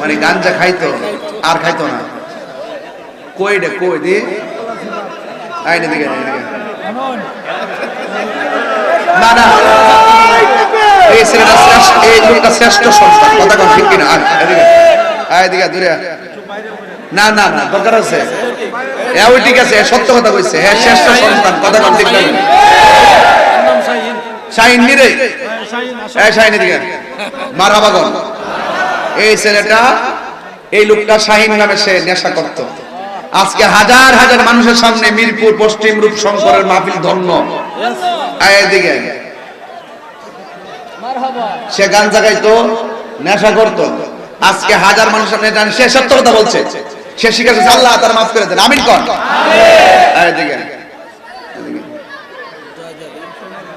মানে গাঞ্জা খাইতো, আর খাইতো না। কই কই দি? দিকে না না। শ্রেষ্ঠ ঠিক না না না, দরকার আছে। ঠিক আছে সত্য কথা কইছে। হ্যাঁ শ্রেষ্ঠ সন্তান, কথা কন ঠিক শাহিন নিরে শাহিন এদিকে কন এই ছেলেটা এই লোকটা শাহিন নামে সে নেশা করত। আজকে হাজার হাজার মানুষের সামনে মিরপুর পশ্চিম রূপ শঙ্করের মাহফিল ধন্য। এদিকে সে গান জাগাইতো নেশা করত। আজকে হাজার মানুষের সামনে সে সত্য কথা বলছে। সে শিখেছে আল্লাহ তার মাফ করে দেন। আমিন কর। এদিকে এদিকে।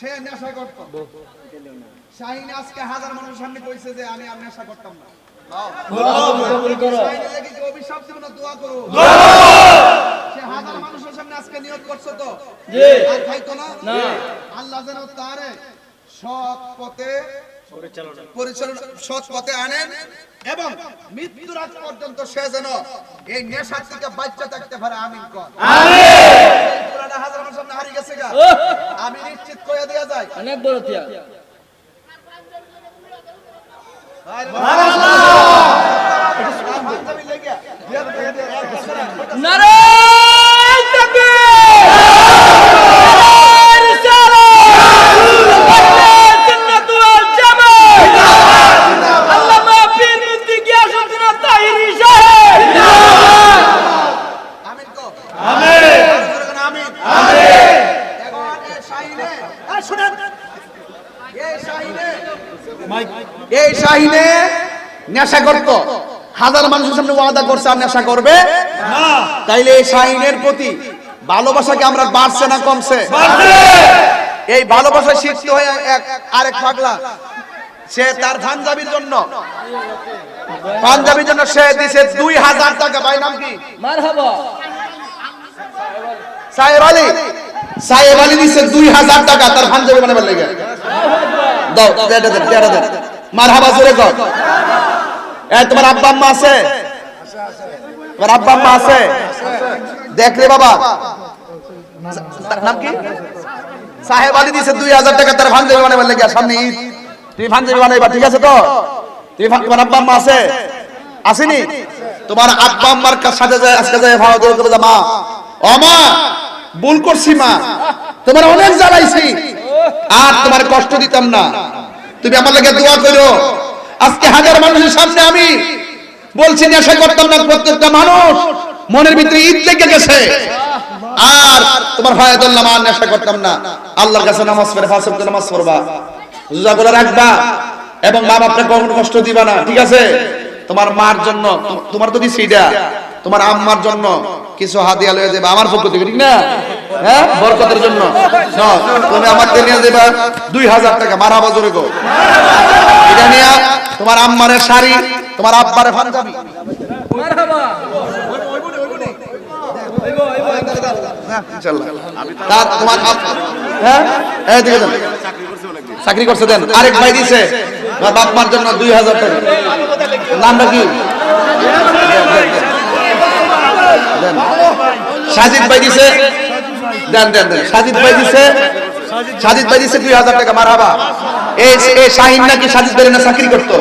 সে নেশা করত শাহিন আজকে হাজার মানুষের সামনে কইছে যে আমি আর নেশা করতাম না। শাহিনের লাগি যে অভিশাপ দিব না দোয়া করো। সে হাজার মানুষের সামনে আজকে নিয়ত করছ তো। না? আল্লাহ যেন তারে সৎ পথে পরিচালনা। সৎ পথে আনেন এবং মৃত্যুর আগ পর্যন্ত সে যেন এই নেশার থেকে বাচ্চা থাকতে পারে। আমিন কর। পুরাটা হাজার মানুষের সামনে হারিয়ে গেছে গা? আমি নিশ্চিত কইয়া দেয়া যায় অনেক বড় তিয়া। নারায়ণ তাকবীর নারায়ণ রিসালাত সুন্নাত ওয়াল জামাত আল্লামা পীর মুফতি গিয়াসউদ্দিন তাহিরি সাহেব আমিন কর আমিন আমিন এখন এই শাহিনে এই শুনেন এই শাহিনে নেশা করত। হাজার মানুষের সামনে ওয়াদা করছে আর নেশা করবে তাইলে এই শাহিনের প্রতি ভালোবাসা কি আমরা বাড়ছে না কমছে? এই ভালোবাসা শিখতে হয়ে এক আরেক পাগলা। সে তার পাঞ্জাবির জন্য। পাঞ্জাবির জন্য সে দিছে দুই হাজার টাকা। ভাই নাম কি? সাহেব আলী। সাহেব আলী দিছে দুই হাজার টাকা তার পাঞ্জাবি বানাবার লেগে। দাও কর এ, তোমার আব্বা, আম্মা আছে? তোমার আব্বা, আম্মা আছে? বাবা। নাম কি? সাহেব আলী দিছে দুই হাজার টাকা, তার পাঞ্জাবি বানাবার লেগে সামনে ঈদ। তুমি পাঞ্জাবি বানাইবা ঠিক আছে তো? তুমি তোমার আব্বা, আম্মা আছে? আসেনি? তোমার আব্বা, আম্মার সাথে যায়, আজকে যায় দৌড় করে মা। ও মা, ভুল করছি, মা। তোমার অনেক জ্বালাইছি। আর তোমার কষ্ট দিতাম না। তুমি আমার লাগে দোয়া করো আজকে হাজার মানুষের সামনে আমি বলছি, নেশা করতাম না, প্রত্যেকটা মানুষ মনের ভিতরে ঈদ লেগে গেছে। আর তোমার ফায়দুল্লাহ মা নেশা করতাম না। আল্লাহর কাছে নামাজ পড়ে ফাঁস নামাজ পড়বা। রোজা করে রাখবা এবং মা বাপকে কখনো কষ্ট দিবা না, ঠিক আছে? তোমার মার জন্য, তোমার তো দিছি এটা। তোমার আম্মার জন্য কিছু হাদিয়া লয়ে যাবে, আমার পক্ষ থেকে, ঠিক না? হ্যাঁ? বরকতের জন্য। তুমি আমাকে নিয়ে দেবা দুই হাজার টাকা, মারা বাজরে গো। এটা নিয়ে তোমার আম্মারের শাড়ি, তোমার আব্বারে পাঞ্জাবি। হ্যাঁ? চাকরি করছে, দেন। আরেক ভাই দিছে বাপ জন্য দুই হাজার টাকা। নামটা কি দেন। সাজিদ ভাই দিছে। দেন দেন দেন। সাজিদ ভাই দিছে। সাজিদ ভাই দিছে দুই হাজার টাকা মারহাবা। এই এই শাহিন নাকি সাজিদ ভাই না চাকরি করতো?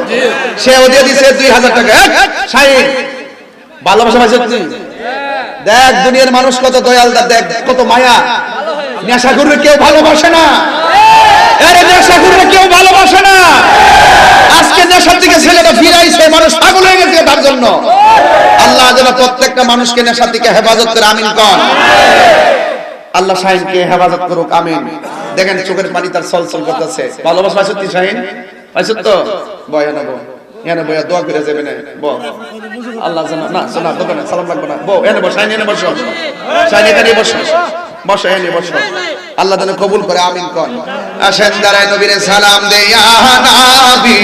সে ও দিয়ে দিছে দুই হাজার টাকা। শাহিন, ভালোবাসা পাইছে তুই দেখ, দুনিয়ার মানুষ কত দয়াল দেখ, কত মায়া। নেশা করবে কেউ ভালোবাসে না। আরে, নেশা করবে কেউ ভালোবাসে না। আজকে নেশার দিকে ছেলেটা ফিরাইছে, মানুষ পাগল হয়ে গেছে তার জন্য। যেন প্রত্যেকটা মানুষকে নেশার দিকে হেফাজত করে, আমিন কর আল্লাহ শাহিনকে হেফাজত করুক, আমিন। দেখেন চোখের পানি তার সলসল করতেছে। ভালোবাসা সত্যি শাহিন? পাইছো তো বয় না বউ এনে বয়া, দোয়া করে যাবে না। বউ আল্লাহ জানা না শোনা সালাম না। এনে বস এনে বসো। এখানে বসো। বসো এনে বসো। আল্লাহ কবুল করে, আমিন কর আসেন দাঁড়ায় নবীরে সালাম দে নবী